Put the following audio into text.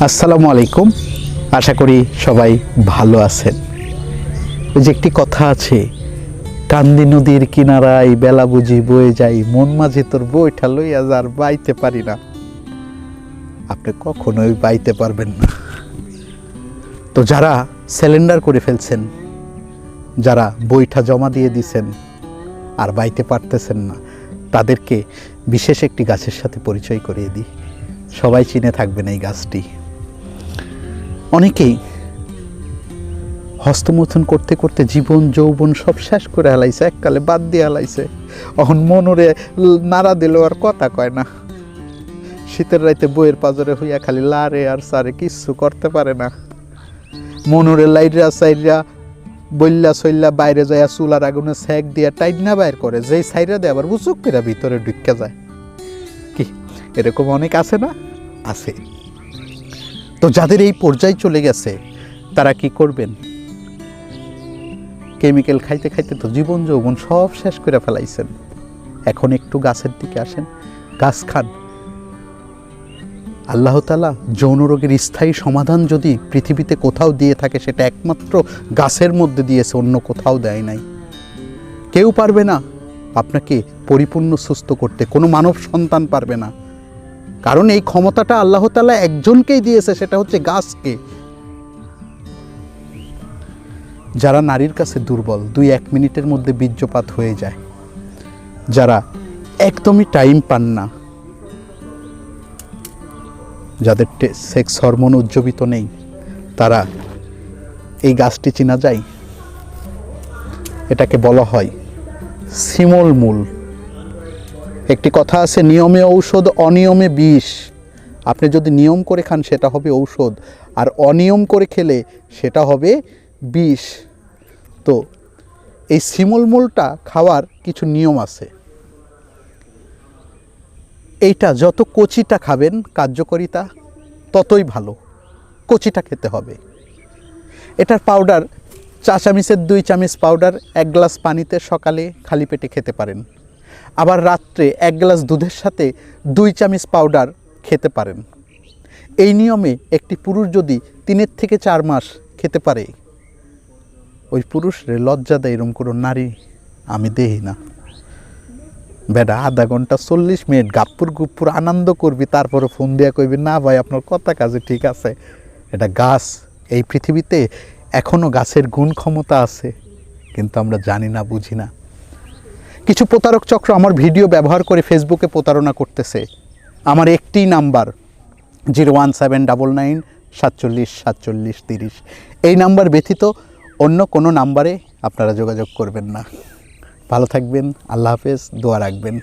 আসসালামু আলাইকুম। আশা করি সবাই ভালো আছেন। ওই যে একটি কথা আছে, কান্দি নদীর কিনারায় বেলা বুঝি বয়ে যাই মন মাঝে তোর বইটা লইয়া যার বাইতে পারি না। আপনি কখনোই বাইতে পারবেন না। তো যারা সিলিন্ডার করে ফেলছেন, যারা বইটা জমা দিয়ে দিছেন আর বাইতে পারতেছেন না, তাদেরকে বিশেষ একটি গাছের সাথে পরিচয় করিয়ে দিই। সবাই চিনে থাকবেন এই গাছটি। অনেকেই হস্তমথন করতে করতে জীবন, যৌবন সব শেষ করে হালাইছে এককালে বাদ দিয়ে হালাইছে এখন মনরে নাড়া দিলেও আর কথা কয় না। শীতের রাইতে বইয়ের পাজরে হইয়া খালি লারে আর সারে কিচ্ছু করতে পারে না। মনরে লাইরা সাইরা বললা সইল্লা বাইরে যায় চুলার আগুনে সেক দিয়া টাইট না বাইর করে, যেই সাইরা দেয় আবার বুচুক করে ভিতরে ঢুকে যায়। কি, এরকম অনেক আছে না? আছে। তো যাদের এই পর্যায়ে চলে গেছে, তারা কি করবেন? কেমিক্যাল খাইতে খাইতে তো জীবন যৌবন সব শেষ করে ফেলাইছেন। এখন একটু গাছের দিকে আসেন, গাছ খান। আল্লাহ তালা যৌন রোগের স্থায়ী সমাধান যদি পৃথিবীতে কোথাও দিয়ে থাকে, সেটা একমাত্র গাছের মধ্যে দিয়েছে, অন্য কোথাও দেয় নাই। কেউ পারবে না আপনাকে পরিপূর্ণ সুস্থ করতে, কোনো মানব সন্তান পারবে না। কারণ এই ক্ষমতাটা আল্লাহ তালা একজনকেই দিয়েছে, সেটা হচ্ছে গাছকে। যারা নারীর কাছে দুর্বল, দুই এক মিনিটের মধ্যে বীর্যপাত হয়ে যায়। যারা একদমই টাইম পান না, যাদের সেক্স হরমোন উজ্জীবিত নেই, তারা এই গাছটি চেনা যায়? এটাকে বলা হয় শিমল মূল। একটি কথা আছে, নিয়মে ঔষধ, অনিয়মে বিষ। আপনি যদি নিয়ম করে খান, সেটা হবে ঔষধ। আর অনিয়ম করে খেলে, সেটা হবে বিষ। তো, এই শিমল মূলটা খাওয়ার কিছু নিয়ম আছে। এইটা যত কচিটা খাবেন, কার্যকরিতা ততই ভালো। কচিটা খেতে হবে। এটার পাউডার চা চামিচের দুই চামিচ পাউডার এক গ্লাস পানিতে সকালে খালি পেটে খেতে পারেন। আবার রাত্রে এক গ্লাস দুধের সাথে দুই চামিচ পাউডার খেতে পারেন। এই নিয়মে একটি পুরুষ যদি তিনের থেকে চার মাস খেতে পারে, ওই পুরুষরে লজ্জা দেয় এরম কোনো নারী আমি দেই না। বেটা আধা ঘণ্টা চল্লিশ মিনিট গাপ্পুর গুপ্পুর আনন্দ করবি, তারপরে ফোন দিয়া কইবি, না ভাই, আপনার কথা কাজে ঠিক আছে। এটা গাছ, এই পৃথিবীতে এখনও গাছের গুণ ক্ষমতা আছে, কিন্তু আমরা জানি না, বুঝি না। কিছু প্রতারক চক্র আমার ভিডিও ব্যবহার করে ফেসবুকে প্রতারণা করতেছে। আমার একটি number zero one seven double nine সাতচল্লিশ সাতচল্লিশ তিরিশ। এই নাম্বার ব্যতীত অন্য কোনো নাম্বারে আপনারা যোগাযোগ করবেন না। ভালো থাকবেন, আল্লাহ হাফেজ, দোয়া রাখবেন।